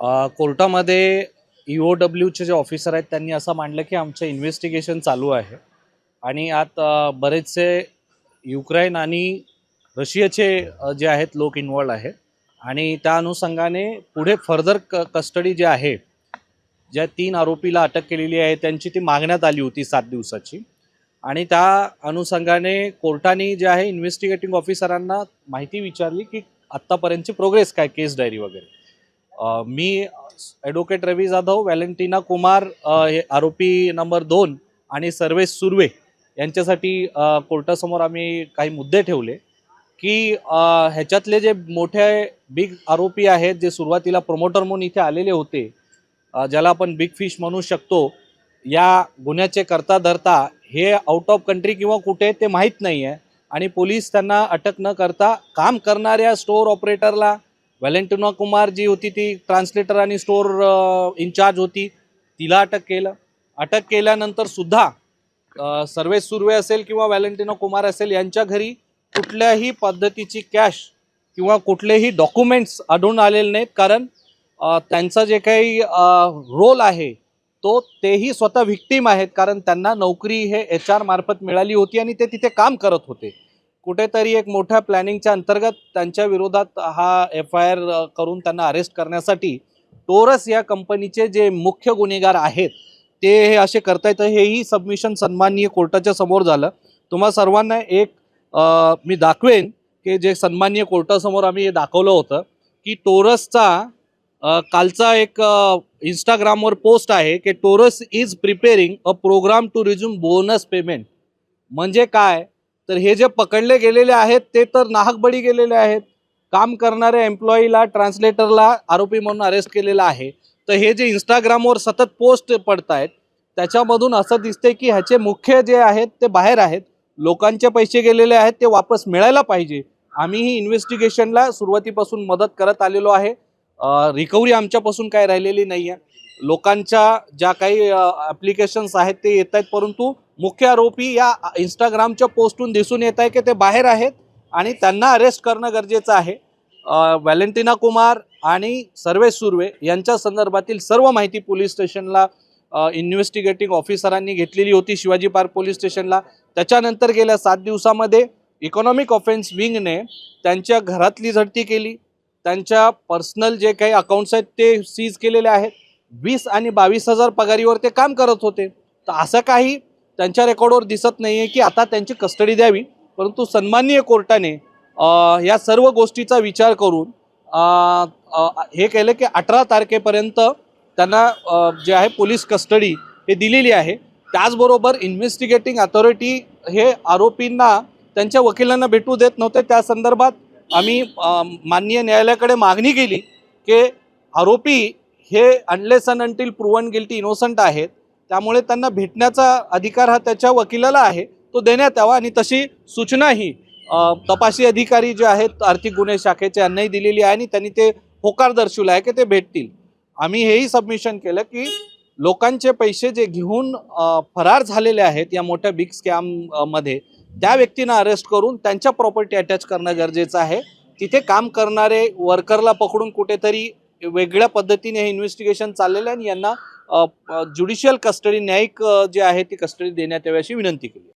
कोर्टामध्ये ई ओ डब्ल्यूचे जे ऑफिसर आहेत त्यांनी असं मांडलं की आमचं इन्व्हेस्टिगेशन चालू आहे. आणि आत बरेचसे युक्रेन आणि रशियाचे जे आहेत लोक इन्वॉल्ड आहेत. आणि त्या अनुषंगाने पुढे फर्दर क कस्टडी जे आहे ज्या तीन आरोपीला अटक केलेली आहे त्यांची ती मागण्यात आली होती सात दिवसाची. आणि त्या अनुषंगाने कोर्टाने जे आहे इन्व्हेस्टिगेटिंग ऑफिसरांना माहिती विचारली की आत्तापर्यंतची प्रोग्रेस काय केस डायरी वगैरे. मी ॲडव्होकेट रवी जाधव व्हॅलेंटिना कुमार हे आरोपी नंबर दोन आणि सर्वेश सुर्वे यांच्यासाठी कोर्टासमोर आम्ही काही मुद्दे ठेवले की ह्याच्यातले जे मोठे बिग आरोपी आहेत जे सुरुवातीला प्रमोटर म्हणून इथे आलेले होते ज्याला आपण बिग फिश म्हणू शकतो या गुन्ह्याचे करता धरता हे आउट ऑफ कंट्री किंवा कुठे ते माहीत नाही आहे आणि पोलीस त्यांना अटक न करता काम करणाऱ्या स्टोअर ऑपरेटरला व्हॅलेंटिना कुमार जी होती ती ट्रान्सलेटर आणि स्टोअर इन्चार्ज होती. तिला अटक केलं. अटक केल्यानंतर सुद्धा सर्वे सुर्वे असेल किंवा व्हॅलेंटिना कुमार असेल यांच्या घरी कुठल्याही पद्धतीची कॅश किंवा कुठलेही डॉक्युमेंट्स आढळून आलेले नाहीत. कारण त्यांचा त्यांचं जे काही रोल आहे तो तेही स्वतः व्हिक्टीम आहेत. कारण त्यांना नोकरी हे एच आर मार्फत मिळाली होती आणि ते तिथे काम करत होते. कुठेतरी एक मोठ्या प्लॅनिंगच्या अंतर्गत त्यांच्या विरोधात हा एफ आय आर करून त्यांना अरेस्ट करण्यासाठी टोरस या कंपनीचे जे मुख्य गुन्हेगार आहेत ते हे असे करतायत. हेही सबमिशन सन्माननीय कोर्टाच्या समोर झालं. तुम्हा सर्वांना एक आ, मी दाखवेन की जे सन्माननीय कोर्टासमोर आम्ही हे दाखवलं होतं की टोरसचा कालचा एक इंस्टाग्रामवर पोस्ट आहे की Torres is preparing a program to resume bonus payment. म्हणजे काय? तर हे जे पकडले गेलेले आहेत ते तर नाहकबळी गेलेले आहेत. काम करणाऱ्या एम्प्लॉईला ट्रान्सलेटरला आरोपी म्हणून अरेस्ट केलेला आहे. तर हे जे इंस्टाग्रामवर सतत पोस्ट पडत आहेत त्याच्यामधून असं दिसते की ह्याचे मुख्य जे आहेत ते बाहेर आहेत. लोकांचे पैसे गेलेले आहेत ते वापस मिळायला पाहिजे. आम्हीही इन्व्हेस्टिगेशनला सुरुवातीपासून मदत करत आलेलो आहे. रिकव्हरी आमच्यापासून काय राहिलेली नाही आहे लोकांच्या ज्या काही ॲप्लिकेशन्स आहेत ते येत आहेत परंतु मुख्य आरोपी या इंस्टाग्रामच्या पोस्टून दिसून येत आहे की ते बाहेर आहेत आणि त्यांना अरेस्ट करणं गरजेचं आहे. व्हॅलेंटिना कुमार आणि सर्वेश सुर्वे यांच्या संदर्भातील सर्व माहिती पोलीस स्टेशनला इन्व्हेस्टिगेटिंग ऑफिसरांनी घेतलेली होती शिवाजी पार्क पोलीस स्टेशनला. त्याच्यानंतर गेल्या सात दिवसामध्ये इकॉनॉमिक ऑफेन्स विंगने त्यांच्या घरातली झडती केली. त्यांच्या पर्सनल जे काही अकाउंट्स आहेत ते सीज केलेले आहेत. वीस आणि बावीस हजार पगारीवर ते काम करत होते. तर असं काही त्यांच्या रेकॉर्डवर दिसत नाही आहे की आता त्यांची कस्टडी द्यावी. परंतु सन्माननीय कोर्टाने या सर्व गोष्टीचा विचार करून हे केलं की अठरा तारखेपर्यंत त्यांना जे आहे पोलीस कस्टडी हे दिलेली आहे. त्याचबरोबर इन्व्हेस्टिगेटिंग अथॉरिटी हे आरोपींना त्यांच्या वकिलांना भेटू देत नव्हते. त्या संदर्भात आम्ही माननीय न्यायालयाकडे मागणी केली की आरोपी हे unless un until proven guilty innocent आहेत. त्यामुळे त्यांना भेटण्याचा अधिकार हा त्याच्या वकिलाला आहे तो देण्यात यावा आणि तशी सूचनाही तपासी अधिकारी जे आहेत आर्थिक गुन्हे शाखेचे यांनाही दिलेली आहे आणि त्यांनी ते होकार दर्शवला आहे की ते भेटतील. आम्ही हेही सबमिशन केलं की लोकांचे पैसे जे घेऊन फरार झालेले आहेत या मोठ्या बिग स्कॅममध्ये त्या व्यक्तींना अरेस्ट करून त्यांच्या प्रॉपर्टी अटॅच करणं गरजेचं आहे. तिथे काम करणारे वर्करला पकडून कुठेतरी वेगळ्या पद्धतीने हे इन्व्हेस्टिगेशन चाललेलं आहे आणि यांना ज्युडिशियल कस्टडी न्यायिक जे आहे ती कस्टडी देण्यात यावी अशी विनंती केली